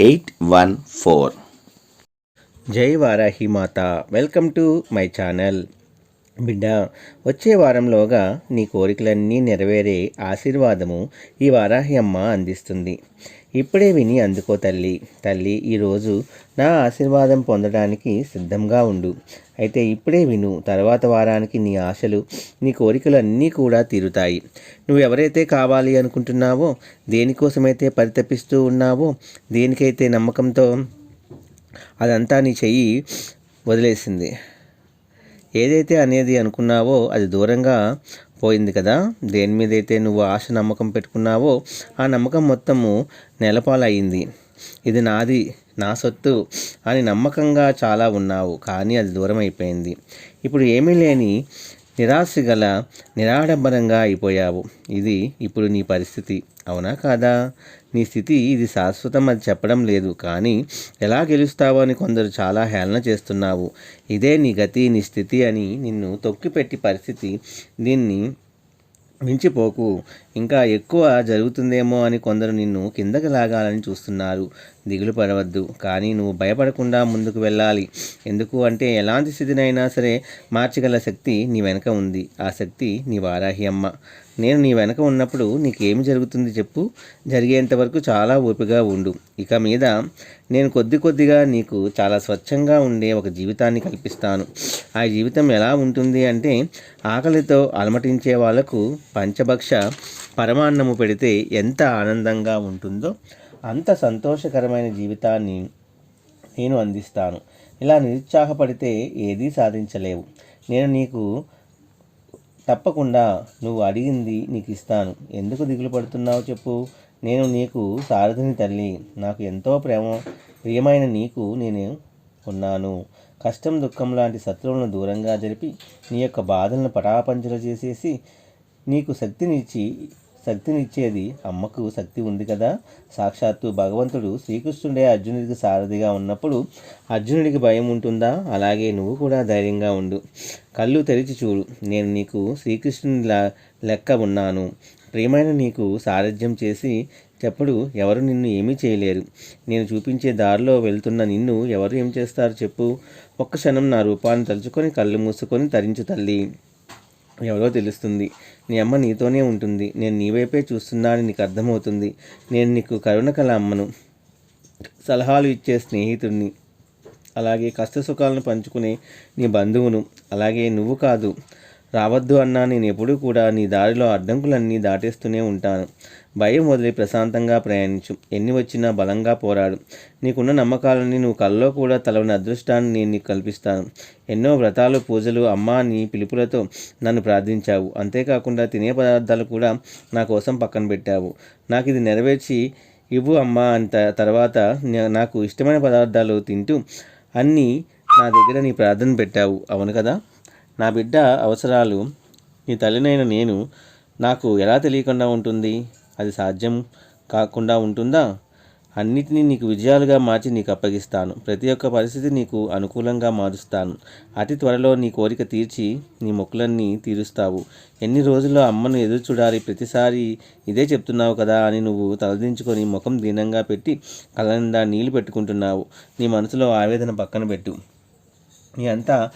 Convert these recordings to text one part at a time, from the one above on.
eight one four. జై వారాహి మాత. Welcome to my channel. బిడ్డ వచ్చే వారంలోగా నీ కోరికలన్నీ నెరవేరే ఆశీర్వాదము ఈ వారాహి అమ్మ అందిస్తుంది. ఇప్పుడే విని అందుకో తల్లి. తల్లి ఈరోజు నా ఆశీర్వాదం పొందడానికి సిద్ధంగా ఉండు. అయితే ఇప్పుడే విను తర్వాత వారానికి నీ ఆశలు నీ కోరికలు అన్నీ కూడా తీరుతాయి. నువ్వు ఎవరైతే కావాలి అనుకుంటున్నావో దేనికోసమైతే పరితపిస్తూ ఉన్నావో దేనికైతే నమ్మకంతో అదంతా నీ చెయ్యి వదిలేసింది. ఏదైతే అనేది అనుకున్నావో అది దూరంగా పోయింది కదా దేని మీదైతే నువ్వు ఆశ నమ్మకం పెట్టుకున్నావో ఆ నమ్మకం మొత్తము నెలపాలయ్యింది. ఇది నాది నా సొత్తు అని నమ్మకంగా చాలా ఉన్నావు కానీ అది దూరం అయిపోయింది ఇప్పుడు ఏమీ లేని నిరాశ గల నిరాడంబరంగా అయిపోయావు. ఇది ఇప్పుడు నీ పరిస్థితి. అవునా కాదా? నీ స్థితి ఇది శాశ్వతం అది చెప్పడం లేదు. కానీ ఎలా గెలుస్తావో అని కొందరు చాలా హేళన చేస్తున్నావు. ఇదే నీ గతి నీ స్థితి అని నిన్ను తొక్కిపెట్టి పరిస్థితి. దీన్ని మించిపోకు. ఇంకా ఎక్కువ జరుగుతుందేమో అని కొందరు నిన్ను కిందకి లాగాలని చూస్తున్నారు. దిగులు పడవద్దు. కానీ నువ్వు భయపడకుండా ముందుకు వెళ్ళాలి. ఎందుకు అంటే ఎలాంటి స్థితినైనా సరే మార్చగల శక్తి నీ వెనక ఉంది. ఆ శక్తి నీ వారాహి అమ్మ. నేను నీ వెనక ఉన్నప్పుడు నీకేమి జరుగుతుంది చెప్పు. జరిగేంత వరకు చాలా ఓపిగా ఉండు. ఇక మీద నేను కొద్ది కొద్దిగా నీకు చాలా స్వచ్ఛంగా ఉండే ఒక జీవితాన్ని కల్పిస్తాను. ఆ జీవితం ఎలా ఉంటుంది అంటే ఆకలితో అలమటించే వాళ్ళకు పంచభక్ష పరమాన్నము పెడితే ఎంత ఆనందంగా ఉంటుందో అంత సంతోషకరమైన జీవితాన్ని నేను అందిస్తాను. ఇలా నిరుత్సాహపడితే ఏదీ సాధించలేవు. నేను నీకు తప్పకుండా నువ్వు అడిగింది నీకు ఇస్తాను ఎందుకు దిగులు పడుతున్నావు చెప్పు. నేను నీకు సారథిని తల్లి. నాకు ఎంతో ప్రేమ ప్రియమైన నీకు నేను ఉన్నాను. కష్టం దుఃఖం లాంటి శత్రువులను దూరంగా జరిపి నీ యొక్క బాధలను పటాపంచలు చేసేసి నీకు శక్తినిచ్చి శక్తినిచ్చేది అమ్మకు శక్తి ఉంది కదా. సాక్షాత్తు భగవంతుడు శ్రీకృష్ణుడే అర్జునుడికి సారథిగా ఉన్నప్పుడు అర్జునుడికి భయం ఉంటుందా? అలాగే నువ్వు కూడా ధైర్యంగా ఉండు. కళ్ళు తెరిచి చూడు. నేను నీకు శ్రీకృష్ణుని లెక్క ఉన్నాను. ప్రియమైన నీకు సారథ్యం చేసి చెప్పుడు ఎవరు నిన్ను ఏమీ చేయలేరు. నేను చూపించే దారిలో వెళ్తున్న నిన్ను ఎవరు ఏం చేస్తారు చెప్పు. ఒక్క క్షణం నా రూపాన్ని తలుచుకొని కళ్ళు మూసుకొని తరించు తల్లి. ఎవరో తెలుస్తుంది. నీ అమ్మ నీతోనే ఉంటుంది. నేను నీ వైపే చూస్తున్నానని నీకు అర్థమవుతుంది. నేను నీకు కరుణ కల అమ్మను. సలహాలు ఇచ్చే స్నేహితుడిని. అలాగే కష్ట సుఖాలను పంచుకునే నీ బంధువును. అలాగే నువ్వు కాదు. రావద్దు అన్నా నేను ఎప్పుడూ కూడా నీ దారిలో అడ్డంకులన్నీ దాటేస్తూనే ఉంటాను. భయం వదిలి ప్రశాంతంగా ప్రయాణించు. ఎన్ని వచ్చినా బలంగా పోరాడు. నీకున్న నమ్మకాలని నువ్వు కల్లో కూడా తలవని అదృష్టాన్ని నేను నీకు కల్పిస్తాను. ఎన్నో వ్రతాలు పూజలు అమ్మ నీ పిలుపులతో నన్ను ప్రార్థించావు. అంతేకాకుండా తినే పదార్థాలు కూడా నా కోసం పక్కన పెట్టావు. నాకు ఇది నెరవేర్చి ఇవ్వు అమ్మా అంత తర్వాత నాకు ఇష్టమైన పదార్థాలు తింటూ అన్నీ నా దగ్గర నీ ప్రార్థన పెట్టావు. అవును కదా? నా బిడ్డ అవసరాలు నీ తల్లినైన నేను నాకు ఎలా తెలియకుండా ఉంటుంది? అది సాధ్యం కాకుండా ఉంటుందా? అన్నిటినీ నీకు విజయాలుగా మార్చి నీకు అప్పగిస్తాను. ప్రతి ఒక్క పరిస్థితి నీకు అనుకూలంగా మారుస్తాను. అతి త్వరలో నీ కోరిక తీర్చి నీ మొక్కులన్నీ తీరుస్తావు. ఎన్ని రోజుల్లో అమ్మను ఎదురు చూడాలి ప్రతిసారి ఇదే చెప్తున్నావు కదా అని నువ్వు తలదించుకొని ముఖం దీనంగా పెట్టి కళ్ళ నీళ్ళు పెట్టుకుంటున్నావు. నీ మనసులో ఆవేదన పక్కన పెట్టు. నీ అంతా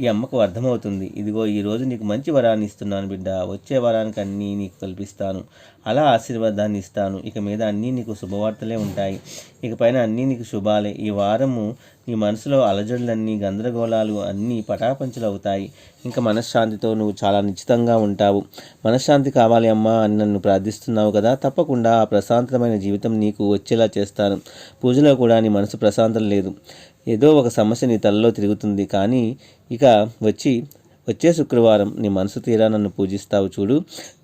ఈ అమ్మకు అర్థమవుతుంది. ఇదిగో ఈరోజు నీకు మంచి వరాన్ని ఇస్తున్నాను బిడ్డ. వచ్చే వరానికి అన్నీ నీకు కల్పిస్తాను. అలా ఆశీర్వాదాన్ని ఇస్తాను. ఇక మీద అన్నీ నీకు శుభవార్తలే ఉంటాయి. ఇక పైన అన్నీ నీకు శుభాలే. ఈ వారము నీ మనసులో అలజడులన్నీ గందరగోళాలు అన్నీ పటాపంచలు అవుతాయి ఇంకా మనశ్శాంతితో నువ్వు చాలా నిశ్చితంగా ఉంటావు. మనశ్శాంతి కావాలి అమ్మా అని నన్ను ప్రార్థిస్తున్నావు కదా. తప్పకుండా ఆ ప్రశాంతమైన జీవితం నీకు వచ్చేలా చేస్తాను. పూజలో కూడా నీ మనసు ప్రశాంతం లేదు. ఏదో ఒక సమస్య నీ తలలో తిరుగుతుంది కానీ ఇక వచ్చి వచ్చే శుక్రవారం నీ మనసు తీరా నన్ను పూజిస్తావు చూడు.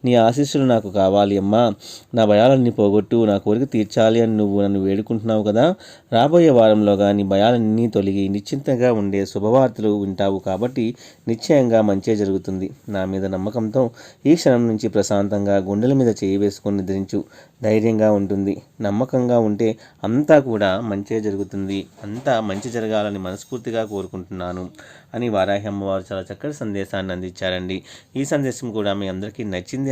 నీ ఆశీస్సులు నాకు కావాలి అమ్మా. నా భయాలన్నీ పోగొట్టు నా కోరిక తీర్చాలి అని నువ్వు నన్ను వేడుకుంటున్నావు కదా. రాబోయే వారంలోగా నీ భయాలన్నీ తొలగి నిశ్చింతగా ఉండే శుభవార్తలు వింటావు కాబట్టి నిశ్చయంగా మంచే జరుగుతుంది. నా మీద నమ్మకంతో ఈ క్షణం నుంచి ప్రశాంతంగా గుండెల మీద చేయి వేసుకొని నిద్రించు. ధైర్యంగా ఉంటుంది. నమ్మకంగా ఉంటే అంతా కూడా మంచే జరుగుతుంది. అంతా మంచి జరగాలని మనస్ఫూర్తిగా కోరుకుంటున్నాను అని వారాహి అమ్మవారు చాలా చక్కటి సందేశాన్ని అందించారండి. ఈ సందేశం కూడా మీ అందరికీ నచ్చింది